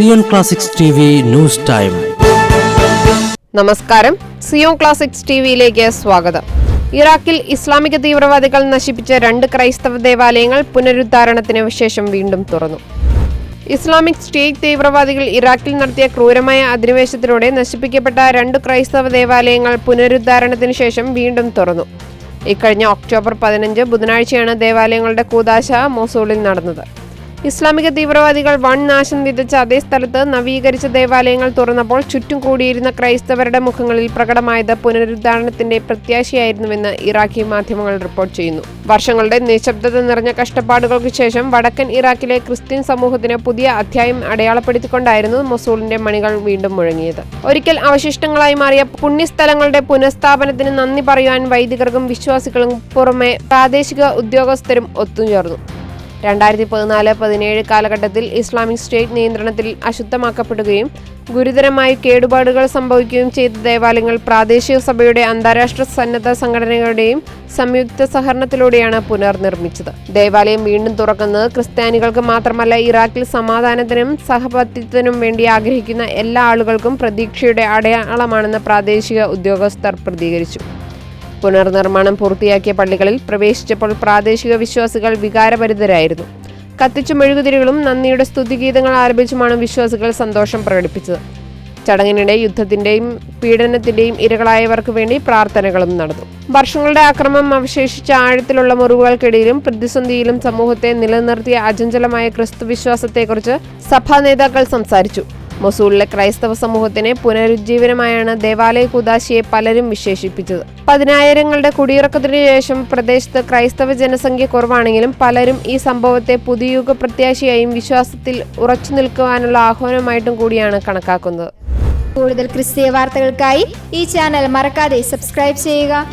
Zion classics news time. നമസ്കാരം. Zion classics T വിയിലേക്ക് സ്വാഗതം. ഇറാഖിൽ ഇസ്ലാമിക തീവ്രവാദികൾ നശിപ്പിച്ച രണ്ട് ക്രൈസ്തവ ദേവാലയങ്ങൾ പുനരുദ്ധാരണത്തിന് ശേഷം വീണ്ടും തുറന്നു. ഇസ്ലാമിക് സ്റ്റേറ്റ് തീവ്രവാദികൾ ഇറാഖിൽ നടത്തിയ ക്രൂരമായ അധിനിവേശത്തിലൂടെ നശിപ്പിക്കപ്പെട്ട രണ്ട് ക്രൈസ്തവ ദേവാലയങ്ങൾ പുനരുദ്ധാരണത്തിന് ശേഷം വീണ്ടും തുറന്നു. ഇക്കഴിഞ്ഞ ഒക്ടോബർ പതിനഞ്ച് ബുധനാഴ്ചയാണ് ദേവാലയങ്ങളുടെ കൂതാശ മൊസൂളിൽ നടന്നത്. ഇസ്ലാമിക തീവ്രവാദികൾ വൺ നാശം വിതച്ച അതേ സ്ഥലത്ത് നവീകരിച്ച ദേവാലയങ്ങൾ തുറന്നപ്പോൾ ചുറ്റും കൂടിയിരുന്ന ക്രൈസ്തവരുടെ മുഖങ്ങളിൽ പ്രകടമായത് പുനരുദ്ധാരണത്തിന്റെ പ്രത്യാശയായിരുന്നുവെന്ന് ഇറാഖി മാധ്യമങ്ങൾ റിപ്പോർട്ട് ചെയ്യുന്നു. വർഷങ്ങളുടെ നിശബ്ദത നിറഞ്ഞ കഷ്ടപ്പാടുകൾക്ക് ശേഷം വടക്കൻ ഇറാഖിലെ ക്രിസ്ത്യൻ സമൂഹത്തിന് പുതിയ അധ്യായം അടയാളപ്പെടുത്തിക്കൊണ്ടായിരുന്നു മൊസൂളിന്റെ മണികൾ വീണ്ടും മുഴങ്ങിയത്. ഒരിക്കൽ അവശിഷ്ടങ്ങളായി മാറിയ പുണ്യസ്ഥലങ്ങളുടെ പുനഃസ്ഥാപനത്തിന് നന്ദി പറയുവാൻ വൈദികർക്കും വിശ്വാസികളും പുറമെ പ്രാദേശിക ഉദ്യോഗസ്ഥരും ഒത്തുചേർന്നു. രണ്ടായിരത്തി പതിനാല് പതിനേഴ് കാലഘട്ടത്തിൽ ഇസ്ലാമിക് സ്റ്റേറ്റ് നിയന്ത്രണത്തിൽ അശുദ്ധമാക്കപ്പെടുകയും ഗുരുതരമായി കേടുപാടുകൾ സംഭവിക്കുകയും ചെയ്ത ദേവാലയങ്ങൾ പ്രാദേശിക സഭയുടെ അന്താരാഷ്ട്ര സന്നദ്ധ സംഘടനകളുടെയും സംയുക്ത സഹകരണത്തിലൂടെയാണ് പുനർനിർമ്മിച്ചത്. ദേവാലയം വീണ്ടും തുറക്കുന്നത് ക്രിസ്ത്യാനികൾക്ക് മാത്രമല്ല ഇറാഖിൽ സമാധാനത്തിനും സഹപത്യത്തിനും വേണ്ടി ആഗ്രഹിക്കുന്ന എല്ലാ ആളുകൾക്കും പ്രതീക്ഷയുടെ അടയാളമാണെന്ന് പ്രാദേശിക ഉദ്യോഗസ്ഥർ പ്രതികരിച്ചു. പുനർനിർമ്മാണം പൂർത്തിയാക്കിയ പള്ളികളിൽ പ്രവേശിച്ചപ്പോൾ പ്രാദേശിക വിശ്വാസികൾ വികാരഭരിതരായിരുന്നു. കത്തിച്ചു മെഴുകുതിരികളും നന്ദിയുടെ സ്തുതിഗീതങ്ങൾ ആരംഭിച്ചുമാണ് വിശ്വാസികൾ സന്തോഷം പ്രകടിപ്പിച്ചത്. ചടങ്ങിനിടെ യുദ്ധത്തിന്റെയും പീഡനത്തിന്റെയും ഇരകളായവർക്ക് വേണ്ടി പ്രാർത്ഥനകളും നടന്നു. വർഷങ്ങളുടെ അക്രമം അവശേഷിച്ച ആഴത്തിലുള്ള മുറിവുകൾക്കിടയിലും പ്രതിസന്ധിയിലും സമൂഹത്തെ നിലനിർത്തിയ അചഞ്ചലമായ ക്രിസ്തു വിശ്വാസത്തെക്കുറിച്ച് സഭാ നേതാക്കൾ സംസാരിച്ചു. മൊസൂളിലെ ക്രൈസ്തവ സമൂഹത്തിനെ പുനരുജ്ജീവനമായാണ് ദേവാലയ കുദാശിയെ പലരും വിശേഷിപ്പിച്ചത്. പതിനായിരങ്ങളുടെ കുടിയിറക്കത്തിനു ശേഷം പ്രദേശത്ത് ക്രൈസ്തവ ജനസംഖ്യ കുറവാണെങ്കിലും പലരും ഈ സംഭവത്തെ പുതുയുഗ പ്രത്യാശയായും വിശ്വാസത്തിൽ ഉറച്ചു നിൽക്കുവാനുള്ള ആഹ്വാനമായിട്ടും കൂടിയാണ് കണക്കാക്കുന്നത്. കൂടുതൽ ക്രിസ്തീയ വാർത്തകൾക്കായി ഈ ചാനൽ മറക്കാതെ സബ്സ്ക്രൈബ് ചെയ്യുക.